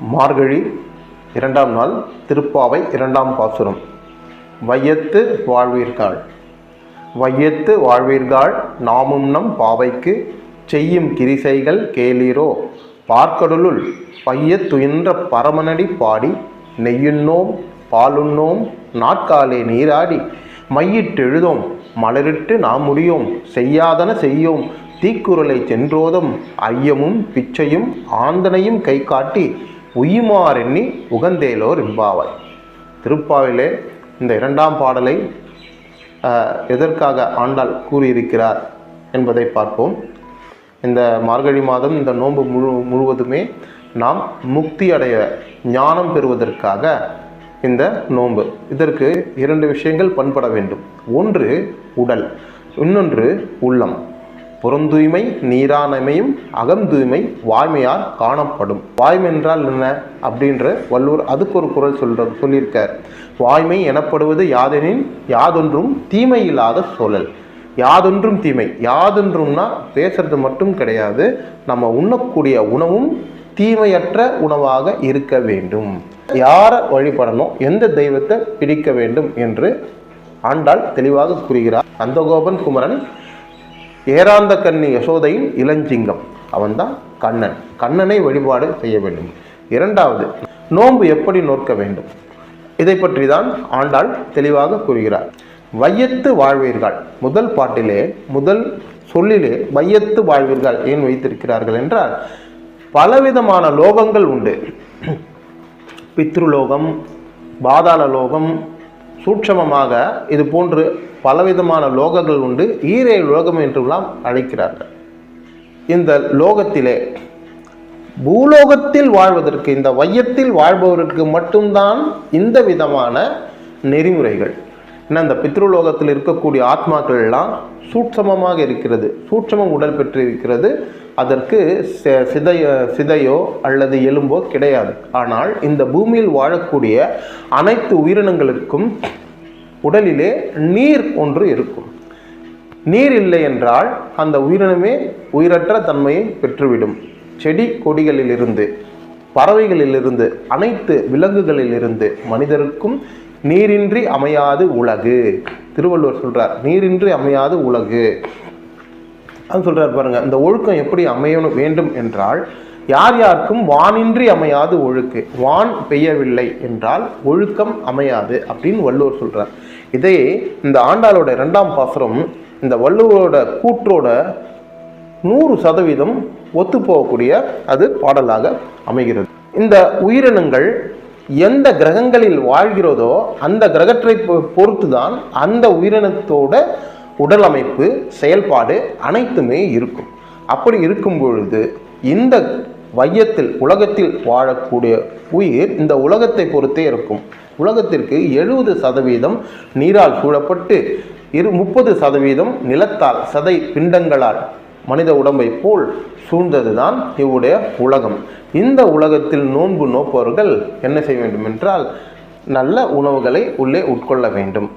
மார்கழி இரண்டாம் நாள் திருப்பாவை இரண்டாம் பாசுரம். வையத்து வாழ்வீர்கள். வையத்து வாழ்வீர்கள் நாமும் நம் பாவைக்கு செய்யும் கிரிசைகள் கேளீரோ? பார்க்கடலுள் பையத்துயின்ற பரமனடி பாடி நெய்யுண்ணோம் பாலுண்ணோம் நாட்காலே நீராடி மையிட்டெழுதோம் மலரிட்டு நாம் முடியோம் செய்யாதன செய்யோம் தீக்குறளை சென்றோதும் ஐயமும் பிச்சையும் ஆந்தனையும் கை காட்டி உய்யுமாறெண்ணி உகந்தேலோர் இம்பாவாய். திருப்பாவிலே இந்த இரண்டாம் பாடலை எதற்காக ஆண்டாள் கூறியிருக்கிறார் என்பதை பார்ப்போம். இந்த மார்கழி மாதம் இந்த நோன்பு முழு முழுவதுமே நாம் முக்தி அடைய ஞானம் பெறுவதற்காக இந்த நோன்பு. இதற்கு இரண்டு விஷயங்கள் பண்பட வேண்டும். ஒன்று உடல். இன்னொன்று உள்ளம். புறந்தூய்மை நீரானமையும் அகந்தூய்மை வாய்மையால் காணப்படும். வாய்மை என்றால் என்ன? அப்படின்ற வள்ளுவர் அதுக்கு ஒரு குரல் சொல்ற சொல்லியிருக்கார். வாய்மை எனப்படுவது யாதெனின் யாதொன்றும் தீமை இல்லாத சூழல். யாதொன்றும் தீமை. யாதொன்றும்னா பேசுறது மட்டும் கிடையாது. நம்ம உண்ணக்கூடிய உணவும் தீமையற்ற உணவாக இருக்க வேண்டும். யாரை வழிபடணும்? எந்த தெய்வத்தை பிடிக்க வேண்டும் என்று ஆண்டாள் தெளிவாக கூறுகிறார். நந்தகோபன் குமரன் ஏராந்த கன்னி யசோதையின் இளஞ்சிங்கம். அவன்தான் கண்ணன். கண்ணனை வழிபாடு செய்ய வேண்டும். இரண்டாவது நோன்பு எப்படி நோக்க வேண்டும்? இதை பற்றி தான் ஆண்டாள் தெளிவாக கூறுகிறார். வையத்து வாழ்வீர்கள். முதல் பாட்டிலே முதல் சொல்லிலே வையத்து வாழ்வீர்கள் ஏன் வைத்திருக்கிறார்கள் என்றால் பலவிதமான லோகங்கள் உண்டு. பித்ருலோகம் பாதாள லோகம் சூட்சமமாக இது போன்று பலவிதமான லோகங்கள் உண்டு. ஈரே லோகம் என்றெல்லாம் அழைக்கிறார்கள். இந்த லோகத்திலே பூலோகத்தில் வாழ்வதற்கு இந்த வையத்தில் வாழ்பவருக்கு மட்டும்தான் இந்த விதமான நெறிமுறைகள். ஏன்னா அந்த பித்ருலோகத்தில் இருக்கக்கூடிய ஆத்மாக்கள்லாம் சூட்சமமாக இருக்கிறது சூட்சமம் உடல் பெற்றிருக்கிறது. அதற்கு செ- சிதைய சிதையோ அல்லது எலும்போ கிடையாது. ஆனால் இந்த பூமியில் வாழக்கூடிய அனைத்து உயிரினங்களுக்கும் உடலிலே நீர் ஒன்று இருக்கும். நீர் இல்லை என்றால் அந்த உயிரினமே உயிரற்ற தன்மையை பெற்றுவிடும். செடி கொடிகளிலிருந்து பறவைகளிலிருந்து அனைத்து விலங்குகளிலிருந்து மனிதருக்கும் நீரின்றி அமையாது உலகு. திருவள்ளுவர் சொல்கிறார் நீரின்றி அமையாது உலகு. அது சொல்கிறார் பாருங்க இந்த ஒழுக்கம் எப்படி அமையணும் வேண்டும் என்றால் யார் யாருக்கும் வானின்றி அமையாது ஒழுக்கு. வான் பெய்யவில்லை என்றால் ஒழுக்கம் அமையாது அப்படின்னு வள்ளுவர் சொல்கிறார் இதே இந்த ஆண்டாளோட இரண்டாம் பாசுரம் இந்த வள்ளுவரோட கூற்றோட நூறு சதவீதம் ஒத்து போகக்கூடிய அது பாடலாக அமைகிறது. இந்த உயிரினங்கள் எந்த கிரகங்களில் வாழ்கிறதோ அந்த கிரகத்தை பொ- பொறுத்துதான் அந்த உயிரினத்தோட உடல் அமைப்பு செயல்பாடு அனைத்துமே இருக்கும். அப்படி இருக்கும் பொழுது இந்த வையத்தில் உலகத்தில் வாழக்கூடிய உயிர் இந்த உலகத்தை பொறுத்தே இருக்கும். உலகத்திற்கு எழுபது சதவீதம் நீரால் சூழப்பட்டு இரு முப்பது சதவீதம் நிலத்தால் சதை பிண்டங்களால் மனித உடம்பை போல் சூழ்ந்ததுதான் இவ்வுடைய உலகம். இந்த உலகத்தில் நோன்பு நோப்பவர்கள் என்ன செய்ய வேண்டும் என்றால் நல்ல உணவுகளை உள்ளே உட்கொள்ள வேண்டும்.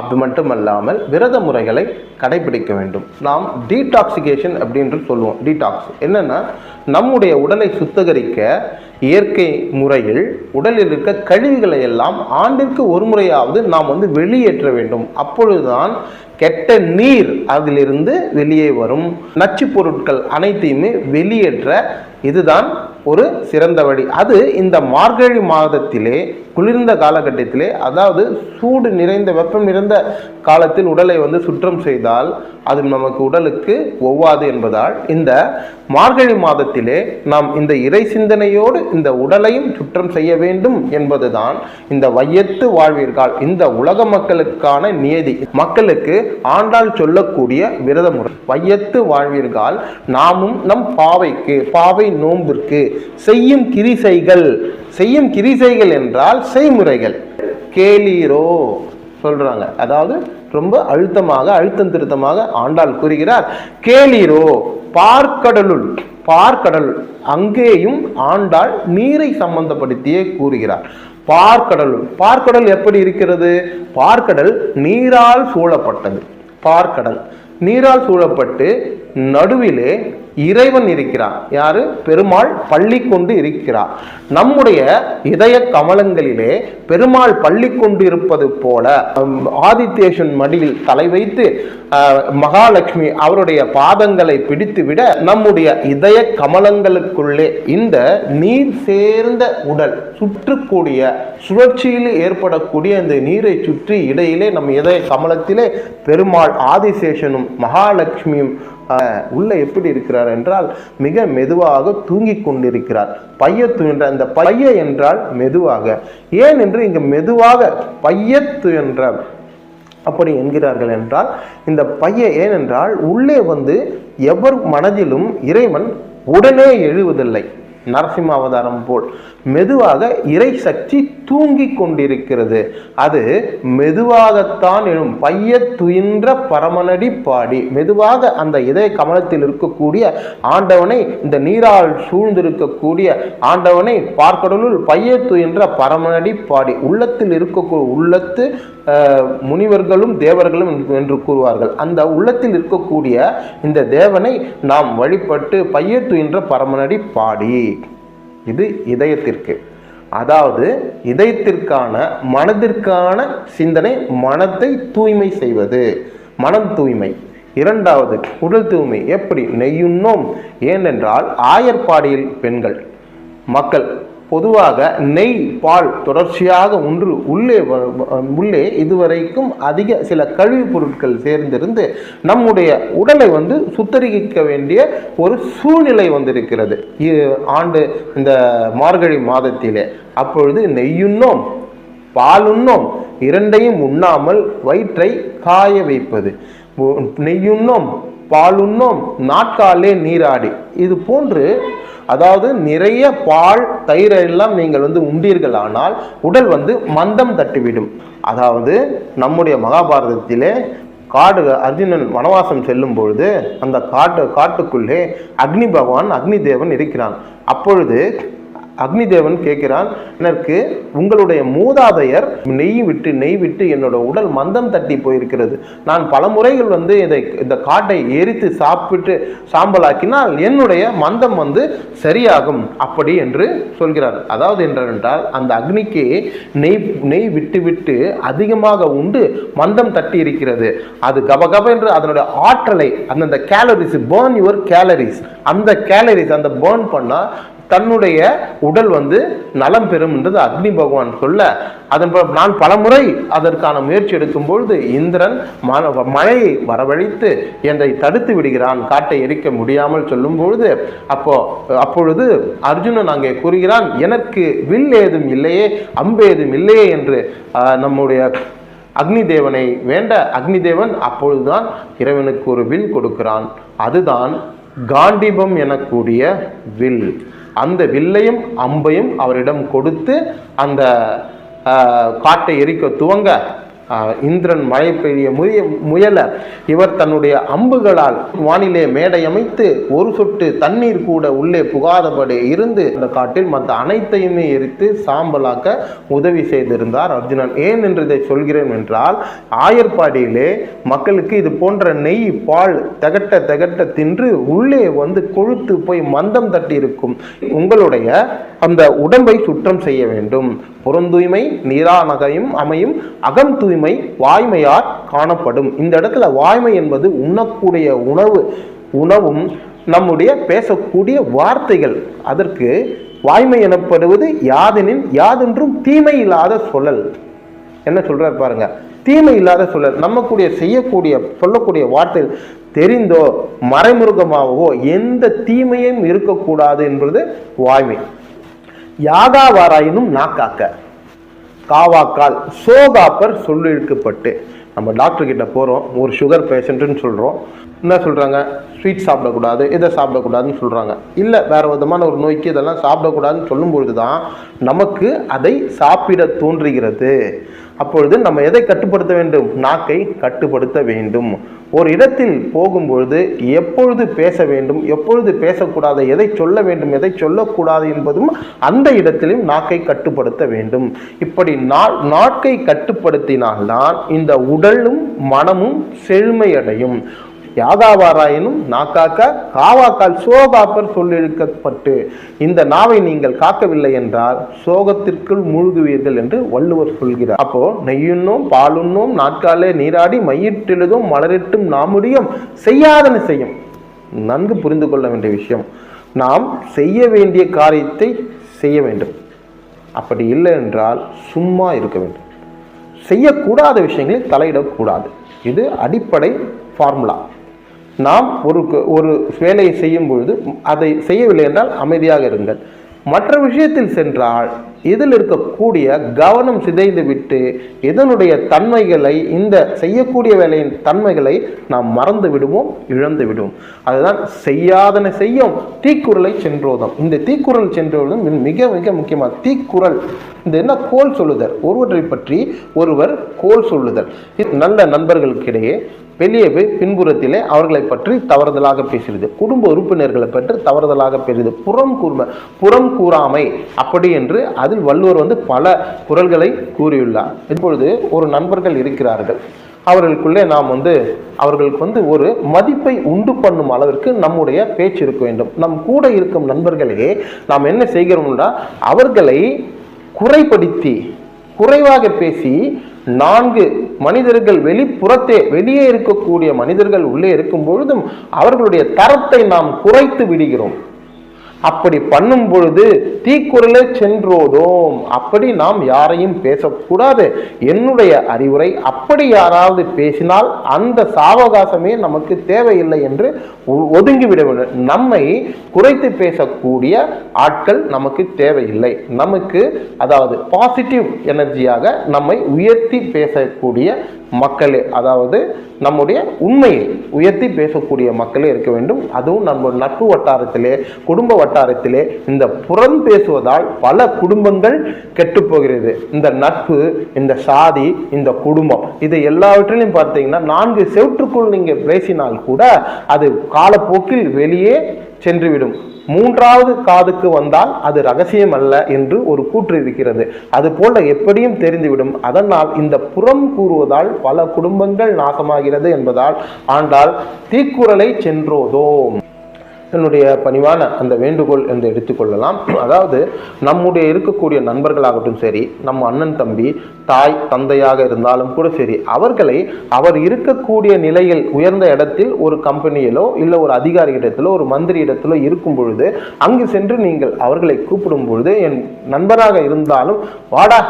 அது மட்டுமல்லாமல் விரத முறைகளை கடைபிடிக்க வேண்டும். நாம் டீடாக்சிகேஷன் அப்படின்னு சொல்லுவோம். டீடாக்ஸ் என்னென்னா நம்முடைய உடலை சுத்தகரிக்க இயற்கை முறையில் உடலில் இருக்க கழிவுகளை எல்லாம் ஆண்டிற்கு ஒரு முறையாவது நாம் வந்து வெளியேற்ற வேண்டும். அப்பொழுதுதான் கெட்ட நீர் அதிலிருந்து வெளியே வரும். நச்சு பொருட்கள் அனைத்தையுமே வெளியேற்ற இதுதான் ஒரு சிறந்த வழி. அது இந்த மார்கழி மாதத்திலே குளிர்ந்த காலகட்டத்திலே அதாவது சூடு நிறைந்த வெப்பம் நிறைந்த காலத்தில் உடலை வந்து சுற்றம் செய்தால் அது நமக்கு உடலுக்கு ஒவ்வாது என்பதால் இந்த மார்கழி மாதத்திலே நாம் இந்த இறை சிந்தனையோடு இந்த உடலையும் சுற்றம் செய்ய வேண்டும் என்பதுதான் இந்த வையத்து வாழ்வீர்கள். இந்த உலக மக்களுக்கான நியதி. மக்களுக்கு ஆண்டாள் சொல்லக்கூடிய விரத முறை வையத்து வாழ்வீர்கள். நாமும் நம் பாவைக்கு பாவை நோன்பிற்கு செய்யும் கிரிசைகள். செய்யும் கிரிசைகள் என்றால் செய்முறைகள். கேளீரோ. சொல்கிறாங்க அதாவது ரொம்ப அழுத்தமாக அழுத்தம் திருத்தமாக ஆண்டாள் கூறுகிறார் கேளீரோ பார்க்கடலுள் பார்க்கடல் அங்கேயும் ஆண்டாள் நீரை சம்பந்தப்படுத்தியே கூறுகிறார். பார்க்கடலுள் பார்க்கடல் எப்படி இருக்கிறது? பார்க்கடல் நீரால் சூழப்பட்டது. பார்க்கடல் நீரால் சூழப்பட்டு நடுவிலே இறைவன் இருக்கிறார். யாரு? பெருமாள் பள்ளி கொண்டு இருக்கிறார். நம்முடைய இதய கமலங்களிலே பெருமாள் பள்ளி கொண்டு இருப்பது போல ஹம், ஆதித்யேஷன் மடியில் தலை வைத்து மகாலட்சுமி அவருடைய பாதங்களை பிடித்துவிட நம்முடைய இதய கமலங்களுக்குள்ளே இந்த நீர் சேர்ந்த உடல் சுற்றக்கூடிய சுழற்சியில் ஏற்படக்கூடிய இந்த நீரை சுற்றி இடையிலே நம் இதய கமலத்திலே பெருமாள் ஆதிசேஷனும் மகாலட்சுமியும் உள்ள எப்படி இருக்கிறார் என்றால் மிக மெதுவாக தூங்கிக் கொண்டிருக்கிறார். பையத்து என்ற அந்த பைய என்றால் மெதுவாக. ஏன் என்று இங்கு மெதுவாக பையத்து என்ற அப்படி என்கிறார்கள் என்றால் இந்த பைய ஏனென்றால் உள்ளே வந்து எவர் மனதிலும் இறைவன் உடனே எழுவதில்லை. நரசிம்ம அவதாரம் போல். மெதுவாக இறை சக்தி தூங்கிக் கொண்டிருக்கிறது அது மெதுவாகத்தான் எழும். பைய துயின்ற பரமனடி பாடி. மெதுவாக அந்த இதய கமலத்தில் இருக்கக்கூடிய ஆண்டவனை இந்த நீரால் சூழ்ந்திருக்கக்கூடிய ஆண்டவனை பார்க்கடலுள் பைய துயின்ற பரமனடி பாடி. உள்ளத்தில் இருக்கக்கூடிய உள்ளத்து முனிவர்களும் தேவர்களும் என்று கூறுவார்கள். அந்த உள்ளத்தில் இருக்கக்கூடிய இந்த தேவனை நாம் வழிபட்டு பைய துயின்ற பரமனடி பாடி. இது இதயத்திற்கு. அதாவது இதயத்திற்கான மனதிற்கான சிந்தனை மனத்தை தூய்மை செய்வது. மனம் தூய்மை. இரண்டாவது உடல் தூய்மை. எப்படி? நெய்யுண்ணோம். ஏனென்றால் ஆயர்பாடியில் பெண்கள் மக்கள் பொதுவாக நெய் பால் தொடர்ச்சியாக ஒன்று உள்ளே உள்ளே இதுவரைக்கும் அதிக சில கழிவுப் பொருட்கள் சேர்ந்திருந்து நம்முடைய உடலை வந்து சுத்தரிக்க வேண்டிய ஒரு சூழ்நிலை வந்திருக்கிறது. இ- ஆண்டு இந்த மார்கழி மாதத்திலே. அப்பொழுது நெய்யுண்ணோம் பாலுண்ணோம் இரண்டையும் உண்ணாமல் வயிற்றை காய வைப்பது. நெய்யுண்ணோம் பாலுண்ணோம் நாட்காலே நீராடி. இது போன்று அதாவது நிறைய பால் தயிர் எல்லாம் நீங்கள் வந்து உண்டீர்களானால் உடல் வந்து மந்தம் தட்டிவிடும். அதாவது நம்முடைய மகாபாரதத்திலே காடு அர்ஜுனன் வனவாசம் செல்லும் பொழுது அந்த காட்டு காட்டுக்குள்ளே அக்னி பகவான் அக்னி தேவன் இருக்கிறான். அப்பொழுது அக்னி தேவன் கேட்கிறான் எனக்கு உங்களுடைய மூதாதையர் நெய் விட்டு நெய் விட்டு என்னோட உடல் மந்தம் தட்டி போயிருக்கிறது. நான் பல முறைகள் வந்து இதை இந்த காட்டை எரித்து சாப்பிட்டு சாம்பலாக்கினால் என்னுடைய மந்தம் வந்து சரியாகும். அப்படி என்று சொல்கிறார். அதாவது என்றால் அந்த அக்னிக்கு நெய் நெய் விட்டு விட்டு அதிகமாக உண்டு மந்தம் தட்டி இருக்கிறது. அது கபகப என்று அதனுடைய ஆற்றலை அந்தந்த கேலரிஸ் பேர்ன் யுவர் கேலரிஸ் அந்த கேலரிஸ் அந்த பேர்ன் பண்ணால் தன்னுடைய உடல் வந்து நலம் பெறும்ன்றது அக்னி பகவான் சொல்ல. அதன் நான் பலமுறை அதற்கான முயற்சி எடுக்கும் பொழுது இந்திரன் மழையை வரவழைத்து என்னை தடுத்து விடுகிறான். காட்டை எரிக்க முடியாமல் சொல்லும் பொழுது அப்போ அப்பொழுது அர்ஜுனன் அங்கே கூறுகிறான் எனக்கு வில் ஏதும் இல்லையே அம்பு ஏதும் இல்லையே என்று நம்முடைய அக்னி தேவனை வேண்ட அக்னி தேவன் அப்பொழுதுதான் இறைவனுக்கு ஒரு வில் கொடுக்கிறான். அதுதான் காண்டிபம் எனக்கூடிய வில். அந்த வில்லையும் அம்பையும் அவரிடம் கொடுத்து அந்த காட்டை எரிக்க துவங்க இந்திரன் மழை பெய்ய முய முயல இவர் தன்னுடைய அம்புகளால் வானிலே மேடை அமைத்து ஒரு சொட்டு தண்ணீர் கூட உள்ளே புகாதபடி இருந்து அந்த காட்டில் மற்ற அனைத்தையுமே எரித்து சாம்பலாக்க உதவி செய்திருந்தார் அர்ஜுனன். ஏன் என்று இதை சொல்கிறேன் என்றால் ஆயர்பாடியிலே மக்களுக்கு இது போன்ற நெய் பால் தகட்ட தகட்ட தின்று உள்ளே வந்து கொழுத்து போய் மந்தம் தட்டி இருக்கும் உங்களுடைய அந்த உடம்பை சுற்றம் செய்ய வேண்டும். புறந்தூய்மை நீரானகையும் அமையும் அகம் தூய்மை வாய்மையார் காணப்படும். இந்த இடத்துல வாய்மை என்பது உண்ணக்கூடிய உணவு உணவும் நம்முடைய பேசக்கூடிய வார்த்தைகள். அதற்கு வாய்மை எனப்படுவது யாதெனின் யாதென்றும் தீமை இல்லாத சொல்லல். என்ன சொல்றாரு பாருங்க. தீமை இல்லாத சொல்லல். நம்ம கூடிய செய்யக்கூடிய சொல்லக்கூடிய வார்த்தைகள் தெரிந்தோ மறைமுருகமாகவோ எந்த தீமையும் இருக்கக்கூடாது என்பது வாய்மை. யாகாவாராயினும் நாக்காக்க. காவாக்கால் சோகாப்பர் சொல்லிழுக்கப்பட்டு நம்ம டாக்டர் கிட்ட போகிறோம் ஒரு சுகர் பேஷண்ட்டுன்னு சொல்கிறோம் என்ன சொல்கிறாங்க ஸ்வீட் சாப்பிடக்கூடாது இதை சாப்பிடக்கூடாதுன்னு சொல்கிறாங்க இல்லை வேறு விதமான ஒரு நோய்க்கு இதெல்லாம் சாப்பிடக்கூடாதுன்னு சொல்லும்பொழுது தான் நமக்கு அதை சாப்பிட தோன்றுகிறது. அப்பொழுது நம்ம எதை கட்டுப்படுத்த வேண்டும்? நாக்கை கட்டுப்படுத்த வேண்டும். ஒரு இடத்தில் போகும்பொழுது எப்பொழுது பேச வேண்டும்? எப்பொழுது பேசக்கூடாது? எதை சொல்ல வேண்டும்? எதை சொல்லக்கூடாது என்பதும் அந்த இடத்திலும் நாக்கை கட்டுப்படுத்த வேண்டும். இப்படி நா- நாக்கை கட்டுப்படுத்தினால்தான் இந்த உடலும் மனமும் செழுமையடையும். யாகாவாராயினும் நாக்காக்க காவாக்கால் சோகாப்பர் சொல்லிழுக்கப்பட்டு இந்த நாவை நீங்கள் காக்கவில்லை என்றால் சோகத்திற்குள் மூழ்குவீர்கள் என்று வள்ளுவர் சொல்கிறார். அப்போ நெய்யுண்ணும் பாலுண்ணும் நாட்காலே நீராடி மையிட்டெழுதும் மலரிட்டும் நாமுடியும் செய்யாதன செய்யும். நன்கு புரிந்து கொள்ள வேண்டிய விஷயம். நாம் செய்ய வேண்டிய காரியத்தை செய்ய வேண்டும். அப்படி இல்லை என்றால் சும்மா இருக்க வேண்டும். செய்யக்கூடாத விஷயங்களில் தலையிடக்கூடாது. இது அடிப்படை ஃபார்முலா. நாம் ஒரு ஒரு வேலையை செய்யும் பொழுது அதை செய்யவில்லை என்றால் அமைதியாக இருங்கள். மற்ற விஷயத்தில் சென்றால் இதில் இருக்கக்கூடிய கவனம் சிதைந்து விட்டு இதனுடைய தன்மைகளை இந்த செய்யக்கூடிய வேலையின் தன்மைகளை நாம் மறந்து விடுவோம் இழந்து விடுவோம். அதுதான் செய்யாதன செய்யும் தீக்குறளை சென்றோதம். இந்த தீக்குறள் சென்றோதம் மிக மிக முக்கியமாக தீக்குறள். இந்த என்ன கோல் சொல்லுதல்? ஒருவரை பற்றி ஒருவர் கோல் சொல்லுதல். இது நல்ல நண்பர்களுக்கிடையே வெளியே போய் பின்புறத்திலே அவர்களை பற்றி தவறுதலாக பேசுகிறது. குடும்ப உறுப்பினர்களை பற்றி தவறுதலாக பேசுகிறது. புறம் கூர்ம புறம் கூறாமை அப்படி என்று அதில் வள்ளுவர் வந்து பல குரல்களை கூறியுள்ளார். இப்பொழுது ஒரு நண்பர்கள் இருக்கிறார்கள். அவர்களுக்குள்ளே நாம் வந்து அவர்களுக்கு வந்து ஒரு மதிப்பை உண்டு பண்ணும் அளவிற்கு நம்முடைய பேச்சு இருக்க வேண்டும். நம் கூட இருக்கும் நண்பர்களே நாம் என்ன செய்கிறோம்னா அவர்களை குறைப்படுத்தி குறைவாக பேசி நான்கு மனிதர்கள் வெளிப்புறத்தே வெளியே இருக்கக்கூடிய மனிதர்கள் உள்ளே இருக்கும் பொழுதும் அவர்களுடைய தரத்தை நாம் குறைத்து விடுகிறோம். அப்படி பண்ணும் பொழுது தீக்குறளே சென்றோதோம் அப்படி நாம் யாரையும் பேசக்கூடாது. என்னுடைய அறிவுரை அப்படி யாராவது பேசினால் அந்த சாவகாசமே நமக்கு தேவையில்லை என்று ஒ- ஒதுங்கிவிட வேண்டும் நம்மை குறைத்து பேசக்கூடிய ஆட்கள் நமக்கு தேவையில்லை. நமக்கு அதாவது பாசிட்டிவ் எனர்ஜியாக நம்மை உயர்த்தி பேசக்கூடிய மக்களே அதாவது நம்முடைய உண்மையை உயர்த்தி பேசக்கூடிய மக்களே இருக்க வேண்டும். அதுவும் நம்ம நட்பு வட்டாரத்திலே குடும்ப வட்டாரத்திலே இந்த புறம் பேசுவதால் பல குடும்பங்கள் கெட்டுப்போகிறது இந்த நட்பு இந்த சாதி இந்த குடும்பம் இது எல்லாவற்றிலையும் பார்த்தீங்கன்னா நான்கு செவற்றுக்குள் நீங்கள் பேசினால் கூட அது காலப்போக்கில் வெளியே சென்றுவிடும். மூன்றாவது காதுக்கு வந்தால் அது ரகசியம் அல்ல என்று ஒரு கூற்று இருக்கிறது. அது போல எப்படியும் தெரிந்துவிடும். அதனால் இந்த புறம் கூறுவதால் பல குடும்பங்கள் நாசமாகிறது என்பதால் ஆண்டால் தீக்குறளை சென்றோதோம். என்னுடைய பணிவான அந்த வேண்டுகோள் என்று எடுத்துக்கொள்ளலாம் அதாவது நம்முடைய இருக்கக்கூடிய நண்பர்களாகட்டும் சரி நம்ம அண்ணன் தம்பி தாய் தந்தையாக இருந்தாலும் கூட சரி அவர்களை அவர் இருக்கக்கூடிய நிலையில் உயர்ந்த இடத்தில் ஒரு கம்பெனியிலோ இல்லை ஒரு அதிகாரி இடத்திலோ ஒரு மந்திரி இடத்திலோ இருக்கும் பொழுது அங்கு சென்று நீங்கள் அவர்களை கூப்பிடும் பொழுது என் நண்பராக இருந்தாலும் வாடா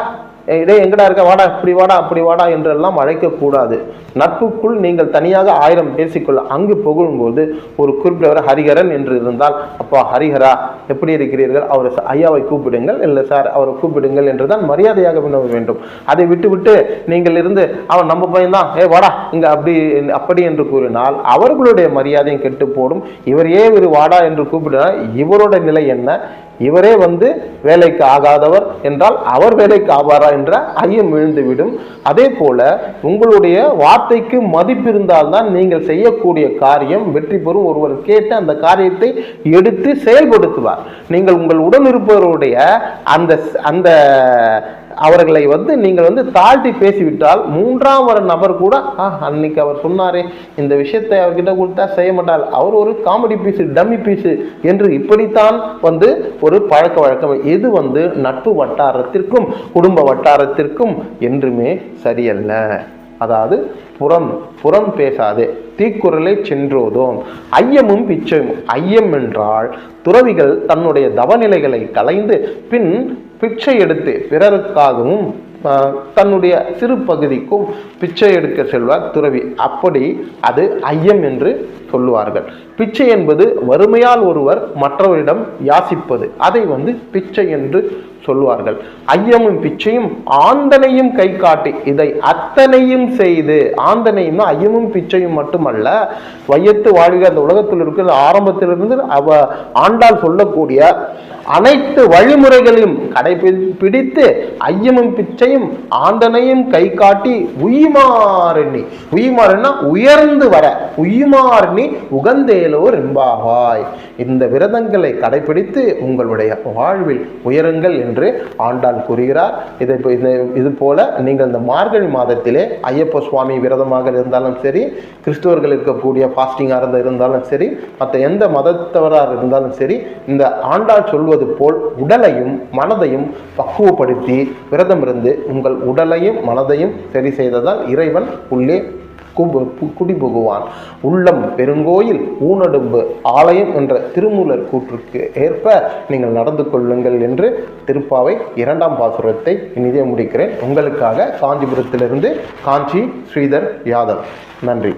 இதே எங்கடா இருக்க? வாடா இப்படி வாடா அப்படி வாடா என்றெல்லாம் அழைக்கக்கூடாது. நட்புக்குள் நீங்கள் தனியாக ஆயிரம் பேசிக்கொள்ள அங்கு புகழும்போது ஒரு குறிப்பிட்டவர் ஹரிஹரன் என்று இருந்தால் அப்பா ஹரிஹரா எப்படி இருக்கிறீர்கள்? அவர் ஐயாவை கூப்பிடுங்கள். இல்லை சார் அவரை கூப்பிடுங்கள் என்று தான் மரியாதையாக வினவ வேண்டும். அதை விட்டுவிட்டு நீங்கள் இருந்து அவன் நம்ம பையன்தான். ஏ வாடா இங்கே அப்படி அப்படி என்று கூறினால் அவர்களுடைய மரியாதையும் கெட்டு போடும் இவர் ஏன் இவர் வாடா என்று கூப்பிடுனா இவரோட நிலை என்ன? இவரே வந்து வேலைக்கு ஆகாதவர் என்றால் அவர் வேலைக்கு ஆவாரா என்ற ஐயம் விழுந்துவிடும் அதே போல உங்களுடைய வார்த்தைக்கு மதிப்பு இருந்தால்தான் நீங்கள் செய்யக்கூடிய காரியம் வெற்றி பெறும் ஒருவர் கேட்டு அந்த காரியத்தை எடுத்து செயல்படுத்துவார். நீங்கள் உங்கள் உடன் இருப்பவருடைய அந்த அந்த அவர்களை வந்து நீங்கள் வந்து தாழ்த்தி பேசிவிட்டால் மூன்றாம் ஒரு நபர் கூட ஆ அன்னைக்கு அவர் சொன்னாரே இந்த விஷயத்தை அவர்கிட்ட கொடுத்தா செய்ய மாட்டார். அவர் ஒரு காமெடி பீஸு டம்மி பீஸு என்று இப்படித்தான் வந்து ஒரு பழக்க வழக்கம். இது வந்து நட்பு வட்டாரத்திற்கும் குடும்ப வட்டாரத்திற்கும் என்றுமே சரியல்ல. அதாவது புறம் புறம் பேசாதே தீக்குறளை சென்றோதோம். ஐயமும் பிச்சையும் ஐயம் என்றால் துறவிகள் தன்னுடைய தவநிலைகளை கலைந்து பின் பிச்சை எடுத்து பிறருக்காகவும் தன்னுடைய சிறு பகுதிக்கும் பிச்சை எடுக்க செல்வார் துறவி. அப்படி அது ஐயம் என்று சொல்லுவார்கள். பிச்சை என்பது வறுமையால் ஒருவர் மற்றவரிடம் யாசிப்பது. அதை வந்து பிச்சை என்று சொல்லுவார்கள். ஐயமும் பிச்சையும் ஆந்தனையும் கை காட்டி இதை அத்தனையும் செய்து ஆந்தனையும் ஐயமும் பிச்சையும் மட்டுமல்ல வையத்து வாழ்க அந்த உலகத்தில் இருக்கிற ஆரம்பத்திலிருந்து அவ ஆண்டால் சொல்லக்கூடிய அனைத்து வழிமுறைகளையும் கடைபிடித்து ஐயமும் பிச்சையும் ஆந்தனையும் கை காட்டி உயிமாறெண்ணி உயிமாறுனா உயர்ந்து வர உயிமாறெண்ணி சுவாமி உகந்தேலோர் என்பாவாய். இந்த விரதங்களை கடைபிடித்து உங்களுடைய வாழ்வில் உயருங்கள் என்று என்று ஆண்டாள் கூறுகிறார். இதை இப்போ இது இது போல நீங்கள் இந்த மார்கழி மாதத்திலே ஐயப்ப சுவாமி விரதமாக இருந்தாலும் சரி கிறிஸ்துவர்கள் இருக்கக்கூடிய ஃபாஸ்டிங்காக இருந்த இருந்தாலும் சரி மற்ற எந்த மதத்தவராக இருந்தாலும் சரி இந்த ஆண்டாள் சொல்வது போல் உடலையும் மனதையும் பக்குவப்படுத்தி விரதம் இருந்து உங்கள் உடலையும் மனதையும் சரி செய்ததால் இறைவன் உள்ளே குபு- பு- குடிபுகுவான். உள்ளம் பெருங்கோயில் ஊனடும்பு ஆலயம் என்ற திருமூலர் கூற்றுக்கு ஏற்ப நீங்கள் நடந்து கொள்ளுங்கள் என்று திருப்பாவை இரண்டாம் பாசுரத்தை இனிதே முடிக்கிறேன். உங்களுக்காக காஞ்சிபுரத்திலிருந்து காஞ்சி ஸ்ரீதர் யாதவ். நன்றி.